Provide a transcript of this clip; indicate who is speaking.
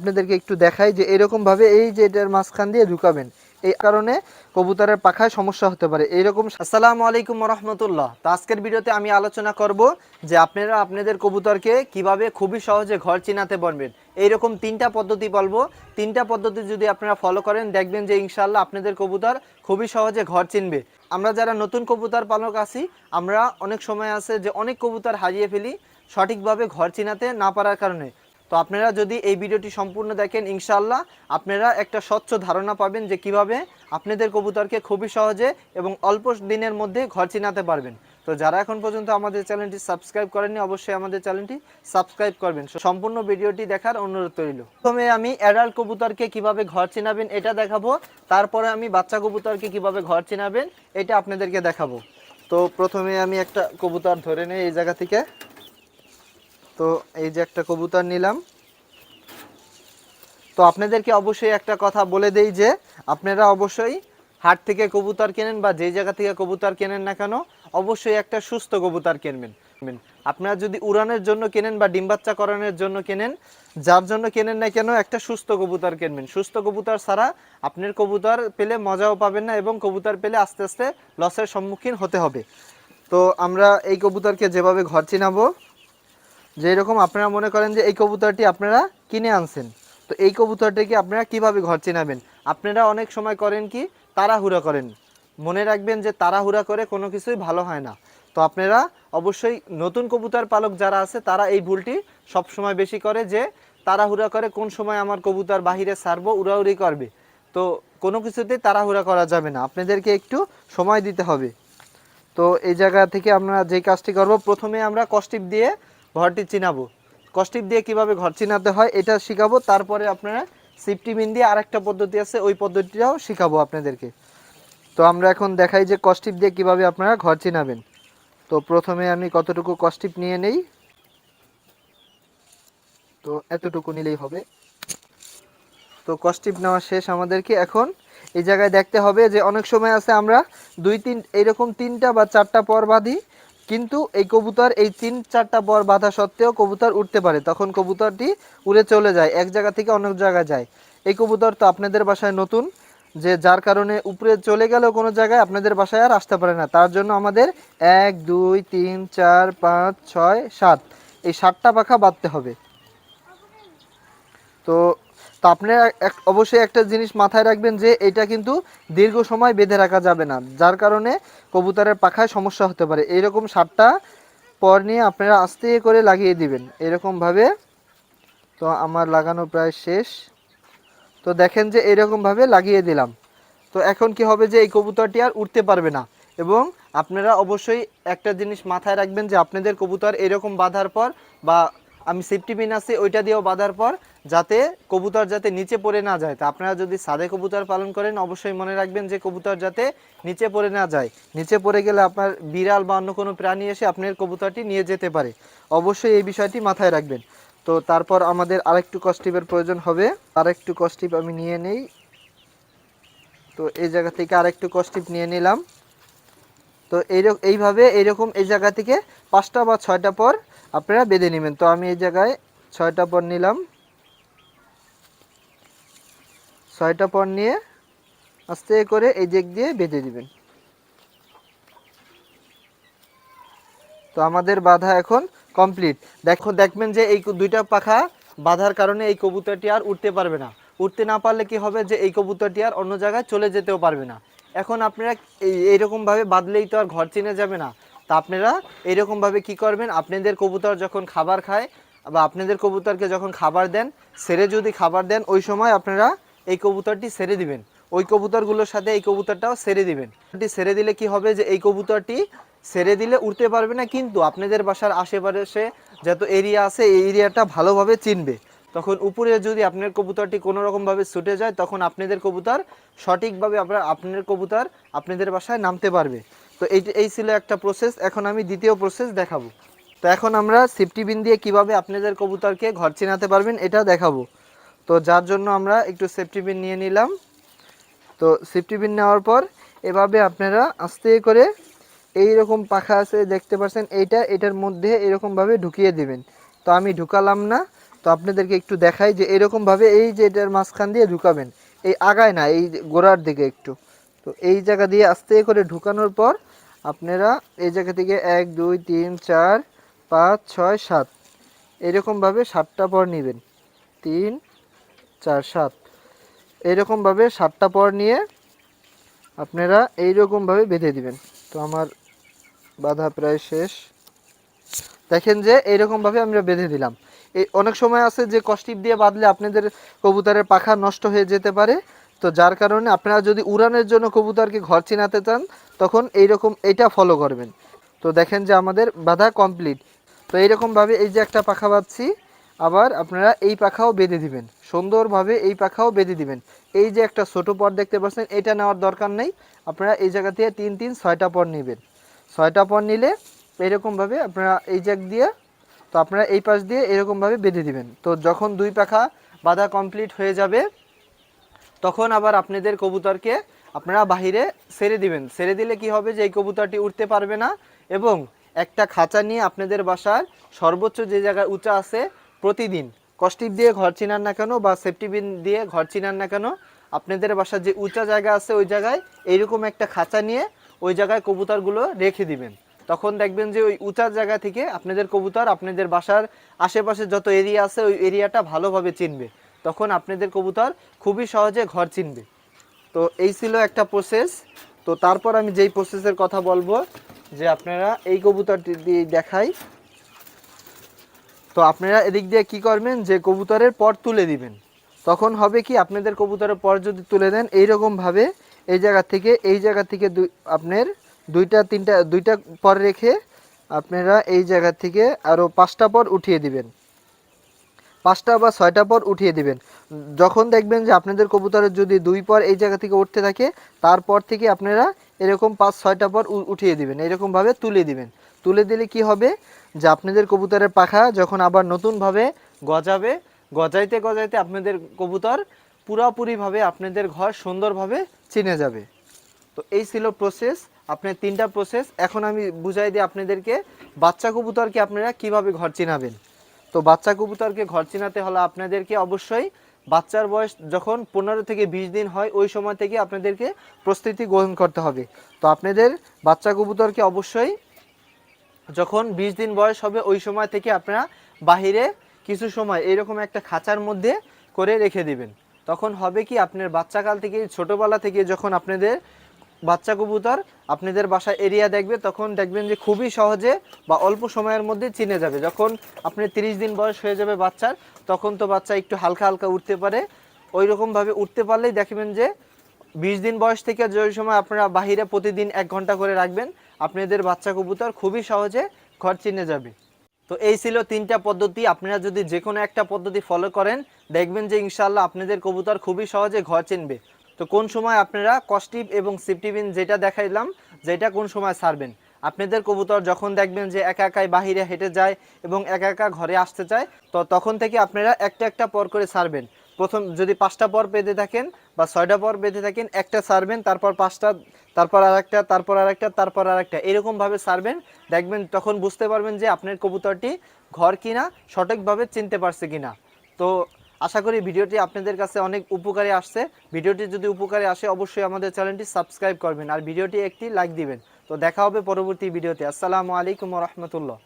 Speaker 1: আপনাদেরকে একটু দেখাই যে এরকমভাবে এই যে এটার মাঝখান দিয়ে ঢুকাবেন, এই কারণে কবুতরের পাখায় সমস্যা হতে পারে। এইরকম আসসালামু আলাইকুম রহমতুল্লাহ তো আজকের ভিডিওতে আমি আলোচনা করব যে আপনারা আপনাদের কবুতরকে কীভাবে খুবই সহজে ঘর চিনাতে পারবেন এইরকম তিনটা পদ্ধতি বলব। তিনটা পদ্ধতি যদি আপনারা ফলো করেন, দেখবেন যে ইনশাল্লাহ আপনাদের কবুতর খুবই সহজে ঘর চিনবে। আমরা যারা নতুন কবুতর পালক আছি, আমরা অনেক সময় আছে যে অনেক কবুতর হারিয়ে ফেলি সঠিকভাবে ঘর চিনাতে না পারার কারণে। তো আপনারা যদি এই ভিডিওটি সম্পূর্ণ দেখেন ইনশাল্লাহ আপনারা একটা স্বচ্ছ ধারণা পাবেন যে কীভাবে আপনাদের কবুতরকে খুবই সহজে এবং অল্প দিনের মধ্যে ঘর চিনাতে পারবেন। তো যারা এখন পর্যন্ত আমাদের চ্যানেলটি সাবস্ক্রাইব করেননি, অবশ্যই আমাদের চ্যানেলটি সাবস্ক্রাইব করবেন। সম্পূর্ণ ভিডিওটি দেখার অনুরোধ রইল। প্রথমে আমি অ্যাডাল্ট কবুতরকে কীভাবে ঘর চিনাবেন এটা দেখাবো। তারপরে আমি বাচ্চা কবুতরকে কীভাবে ঘর চিনাবেন এটা আপনাদেরকে দেখাবো। তো প্রথমে আমি একটা কবুতর ধরে নিই এই জায়গা থেকে। তো এই যে একটা কবুতর নিলাম। তো আপনাদেরকে অবশ্যই একটা কথা বলে দেই যে, আপনারা অবশ্যই হাট থেকে কবুতর কেনেন বা যেই জায়গা থেকে কবুতর কেনেন না কেন, অবশ্যই একটা সুস্থ কবুতর কিনবেন। আপনারা যদি উড়ানের জন্য কেনেন বা ডিম বাচ্চা করানোর জন্য কেনেন, যার জন্য কেনেন না কেন একটা সুস্থ কবুতর কিনবেন। সুস্থ কবুতর ছাড়া আপনার কবুতর পেলে মজাও পাবেন না এবং কবুতর পেলে আস্তে আস্তে লসের সম্মুখীন হতে হবে। তো আমরা এই কবুতরকে যেভাবে ঘর চিনাবো যে এরকম আপনারা মনে করেন যে এই কবুতরটি আপনারা কিনে আনছেন, তো এই কবুতরটিকে আপনারা কীভাবে ঘর চিনাবেন? আপনারা অনেক সময় করেন কি, তাড়াহুড়া করেন। মনে রাখবেন যে তাড়াহুড়া করে কোনো কিছুই ভালো হয় না। তো আপনারা অবশ্যই নতুন কবুতর পালক যারা আছে, তারা এই ভুলটি সব সময় বেশি করে যে তাড়াহুড়া করে কোন সময় আমার কবুতর বাহিরে ছাড়বো, উড়াউড়ি করবে। তো কোনো কিছুতেই তাড়াহুড়া করা যাবে না। আপনাদেরকে একটু সময় দিতে হবে। তো এই জায়গা থেকে আমরা যে কাজটি করব, প্রথমে আমরা কস্টিপ দিয়ে ঘরটি চিনাবো। কস্টিপ দিয়ে কীভাবে ঘর চিনাতে হয় এটা শিখাবো। তারপরে আপনারা সিফটি মিন দিয়ে আরেকটা পদ্ধতি আছে, ওই পদ্ধতিটাও শিখাবো আপনাদেরকে। তো আমরা এখন দেখাই যে কস্টিপ দিয়ে কীভাবে আপনারা ঘর চিনাবেন। তো প্রথমে আমি কতটুকু কস্টিপ নিয়ে নেই? তো এতটুকু নিলেই হবে। তো কস্টিপ নেওয়া শেষ আমাদেরকে। এখন এই জায়গায় দেখতে হবে যে অনেক সময় আছে আমরা দুই তিন এইরকম তিনটা বা চারটা পর বাঁধি কিন্তু এই কবুতর, এই তিন, চারটা পর বাধা সত্ত্বেও কবুতর উঠতে পারে। তখন কবুতরটি উড়ে চলে যায়, এক জায়গা থেকে অনেক জায়গায় যায়। এই কবুতর তো আপনাদের বাসায় নতুন, যে যার কারণে উপরে চলে গেলেও কোনো জায়গায় আপনাদের বাসায় আর আসতে পারে না। তার জন্য আমাদের এক, দুই, তিন, চার, পাঁচ, ছয়, সাত। এই সাতটা পাখা বাঁধতে হবে। তো তো আপনারা এক- অবশ্যই একটা জিনিস মাথায় রাখবেন যে এটা কিন্তু দীর্ঘ সময় বেঁধে রাখা যাবে না, যার কারণে কবুতরের পাখায় সমস্যা হতে পারে। এইরকম সাতটা পর নিয়ে আপনারা আস্তে করে লাগিয়ে দিবেন, এরকমভাবে। তো আমার লাগানো প্রায় শেষ। তো দেখেন যে এরকমভাবে লাগিয়ে দিলাম। তো এখন কি হবে যে এই কবুতরটি আর উঠতে পারবে না এবং আপনারা অবশ্যই একটা জিনিস মাথায় রাখবেন যে আপনাদের কবুতর এরকম বাঁধার পর বা আমি সেফটি পিন আছে ওইটা দিয়েও বাঁধার পর যাতে কবুতর যাতে নিচে পড়ে না যায়। তা আপনারা যদি সাদে কবুতর পালন করেন, অবশ্যই মনে রাখবেন যে কবুতর যাতে নিচে পড়ে না যায়। নিচে পড়ে গেলে আপনার বিড়াল বা অন্য কোনো প্রাণী এসে আপনার কবুতরটি নিয়ে যেতে পারে। অবশ্যই এই বিষয়টি মাথায় রাখবেন। তো তারপর আমাদের আরেকটু কস্টিপের প্রয়োজন হবে। আরেকটু কস্টিপ আমি নিয়ে নেই। তো এই জায়গা থেকে আরেকটু কস্টিপ নিয়ে নিলাম। তো এইরকম এইভাবে এইরকম এই জায়গা থেকে পাঁচটা বা ছয়টা পর আপনারা বেঁধে নেবেন। তো আমি এই জায়গায় ছয়টা পর নিলাম। ছয়টা পর নিয়ে আস্তে করে এই দিক দিয়ে বেঁধে দিবেন। তো আমাদের বাধা এখন কমপ্লিট দেখো, দেখবেন যে এই দুইটা পাখা বাঁধার কারণে এই কবুতরটি আর উঠতে পারবে না। উঠতে না পারলে কি হবে যে এই কবুতরটি আর অন্য জায়গায় চলে যেতেও পারবে না। এখন আপনারা এই, এইরকমভাবে বাঁধলেই তো আর ঘর চিনে যাবে না। তা আপনারা এইরকমভাবে কি করবেন? আপনাদের কবুতর যখন খাবার খায় বা আপনাদের কবুতরকে যখন খাবার দেন, সেরে যদি খাবার দেন, ওই সময় আপনারা এই কবুতরটি সেরে দিবেন। ওই কবুতরগুলোর সাথে এই কবুতরটাও সেরে দিবেন। এটি সেরে দিলে কি হবে যে এই কবুতরটি সেরে দিলে উঠতে পারবে না, কিন্তু আপনাদের বাসার আশেপাশে যত এরিয়া আছে, এই এরিয়াটা ভালোভাবে চিনবে। তখন উপরে যদি আপনার কবুতরটি কোনো রকমভাবে ছুটে যায়, তখন আপনাদের কবুতর সঠিকভাবে আপনার আপনার কবুতর আপনাদের বাসায় নামতে পারবে। তো এই এই ছিল একটা প্রসেস এখন আমি দ্বিতীয় প্রসেস দেখাবো। তো এখন আমরা সেফটি বিন দিয়ে কীভাবে আপনাদের কবুতরকে ঘর চিনাতে পারবেন এটা দেখাবো। তো যার জন্য আমরা একটু সেফটি বিন নিয়ে নিলাম। তো সেফটি বিন নেওয়ার পর এভাবে আপনারা আস্তে করে এই রকম পাখা আছে, দেখতে পাচ্ছেন, এইটা, এটার মধ্যে এরকমভাবে ঢুকিয়ে দিবেন। তো আমি ঢুকালাম না। তো আপনাদেরকে একটু দেখাই যে এরকমভাবে এই যে এটার মাঝখান দিয়ে ঢুকাবেন। এই আগায় না, এই গোড়ার দিকে একটু। তো এই জায়গা দিয়ে আস্তে করে ঢুকানোর পর আপনারা এই জায়গা থেকে এক, দুই, তিন, চার, পাঁচ, ছয়, সাত, এরকমভাবে সাতটা পর নেবেন। তিন চার, সাত। এইরকমভাবে সাতটা পর নিয়ে আপনারা এইরকমভাবে বেঁধে দিবেন। তো আমার বাধা প্রায় শেষ। দেখেন যে এইরকমভাবে আমরা বেঁধে দিলাম। এই অনেক সময় আছে যে কষ্টিপ দিয়ে বাঁধলে আপনাদের কবুতরের পাখা নষ্ট হয়ে যেতে পারে। তো যার কারণে আপনারা যদি উড়ানের জন্য কবুতরকে ঘর চিনাতে চান, তখন এইরকম এইটা ফলো করবেন। তো দেখেন যে আমাদের বাধা কমপ্লিট তো এইরকমভাবে এই যে একটা পাখা বাঁধছি আবার আপনারা এই পাখাও বেঁধে দিবেন। সুন্দরভাবে এই পাখাও বেঁধে দিবেন। এই যে একটা ছোট পর দেখতে পাচ্ছেন, এটা নেওয়ার দরকার নেই। আপনারা এই জায়গা থেকে তিন তিন, ছয়টা পর নেবেন। ছয়টা পর নিলে এরকমভাবে আপনারা এই জায়গ দিয়ে, তো আপনারা এই পাশ দিয়ে এরকমভাবে বেঁধে দিবেন। তো যখন দুই পাখা বাধা কমপ্লিট হয়ে যাবে, তখন আবার আপনাদের কবুতরকে আপনারা বাহিরে ছেড়ে দিবেন। ছেড়ে দিলে কি হবে যে এই কবুতরটি উঠতে পারবে না এবং একটা খাঁচা নিয়ে আপনাদের বাসার সর্বোচ্চ যে জায়গায় উঁচা আছে প্রতিদিন। কস্টিপ দিয়ে ঘর চিনান না কেন বা সেফটি বিন দিয়ে ঘর চিনান না কেন, আপনাদের বাসার যে উঁচা জায়গা আছে ওই জায়গায় এইরকম একটা খাঁচা নিয়ে ওই জায়গায় কবুতরগুলো রেখে দিবেন। তখন দেখবেন যে ওই উঁচা জায়গা থেকে আপনাদের কবুতর আপনাদের বাসার আশেপাশে যত এরিয়া আছে ওই এরিয়াটা ভালোভাবে চিনবে। তখন আপনাদের কবুতর খুবই সহজে ঘর চিনবে। তো এই ছিল একটা প্রসেস তো তারপর আমি যেই প্রসেসের কথা বলব, যে আপনারা এই কবুতরটি দিয়ে দেখাই। তো আপনারা এদিক দিয়ে কি করবেন? যে কবুতরের পর তুলে দিবেন। তখন হবে কি, আপনাদের কবুতরের পর যদি তুলে দেন এইরকম ভাবে এই জায়গা থেকে, এই জায়গা থেকে দুই, আপনার দুইটা, তিনটা, দুইটা পর রেখে আপনারা এই জায়গা থেকে আরও পাঁচটা পর উঠিয়ে দিবেন। পাঁচটা বা ছয়টা পর উঠিয়ে দিবেন। যখন দেখবেন যে আপনাদের কবুতরের যদি দুই পর এই জায়গা থেকে উঠতে থাকে, তারপর থেকে আপনারা এরকম পাঁচ, ছয়টা পর উঠিয়ে দিবেন। এরকমভাবে তুলে দিবেন। তুলে দিলে কি হবে? যে আপনাদের কবুতরের পাখা যখন আবার নতুনভাবে গজাবে, গজাইতে গজাইতে আপনাদের কবুতর পুরাপুরিভাবে আপনাদের ঘর সুন্দরভাবে চিনে যাবে। তো এই ছিল প্রসেস আপনার তিনটা প্রসেস এখন আমি বুঝাই দিই আপনাদেরকে বাচ্চা কবুতরকে আপনারা কীভাবে ঘর চিনাবেন। তো বাচ্চা কবুতরকে ঘর চিনাতে হলে আপনাদেরকে অবশ্যই বাচ্চার বয়স যখন পনেরো থেকে বিশ দিন হয়, ওই সময় থেকে আপনাদেরকে প্রস্তুতি গ্রহণ করতে হবে। তো আপনাদের বাচ্চা কবুতরকে অবশ্যই যখন বিশ দিন বয়স হবে, ওই সময় থেকে আপনারা বাহিরে কিছু সময় এরকম একটা খাঁচার মধ্যে করে রেখে দিবেন। তখন হবে কি, আপনার বাচ্চাকাল থেকে, ছোটোবেলা থেকে যখন আপনাদের বাচ্চা কবুতর আপনাদের বাসায় এরিয়া দেখবে, তখন দেখবেন যে খুবই সহজে বা অল্প সময়ের মধ্যে চিনে যাবে। যখন আপনি তিরিশ দিন বয়স হয়ে যাবে বাচ্চার, তখন তো বাচ্চা একটু হালকা হালকা উঠতে পারে। ওই রকমভাবে উঠতে পারলেই দেখবেন যে বিশ দিন বয়স থেকে যে সময় আপনারা বাহিরে প্রতিদিন এক ঘণ্টা করে রাখবেন আপনাদের বাচ্চা কবুতর খুবই সহজে ঘর চিনে যাবে। তো এই ছিল তিনটা পদ্ধতি। আপনারা যদি যে কোনো একটা পদ্ধতি ফলো করেন, দেখবেন যে ইনশাল্লাহ আপনাদের কবুতর খুবই সহজে ঘর চিনবে। তো কোন সময় আপনারা কস্টিভ এবং সিফটিবিন যেটা দেখাইলাম, যেটা কোন সময় ছাড়বেন? আপনাদের কবুতর যখন দেখবেন যে একা একাই বাহিরে হেঁটে যায় এবং একা একা ঘরে আসতে চায়, তো তখন থেকে আপনারা একটা একটা পর করে ছাড়বেন। প্রথম যদি পাঁচটা পর বেঁধে থাকেন বা ছয়টা পর বেঁধে থাকেন, একটা সারবেন তারপর পাঁচটা, তারপর আরেকটা তারপর আরেকটা তারপর আরেকটা, এরকমভাবে সারবেন দেখবেন তখন বুঝতে পারবেন যে আপনার কবুতরটি ঘর কিনা, সঠিকভাবে চিনতে পারছে কিনা। তো আশা করি ভিডিওটি আপনাদের কাছে অনেক উপকারে আসছে। ভিডিওটি যদি উপকারে আসে, অবশ্যই আমাদের চ্যানেলটি সাবস্ক্রাইব করবেন আর ভিডিওটি একটি লাইক দিবেন। তো দেখা হবে পরবর্তী ভিডিওতে। আসসালামু আলাইকুম রহমতুল্লাহ।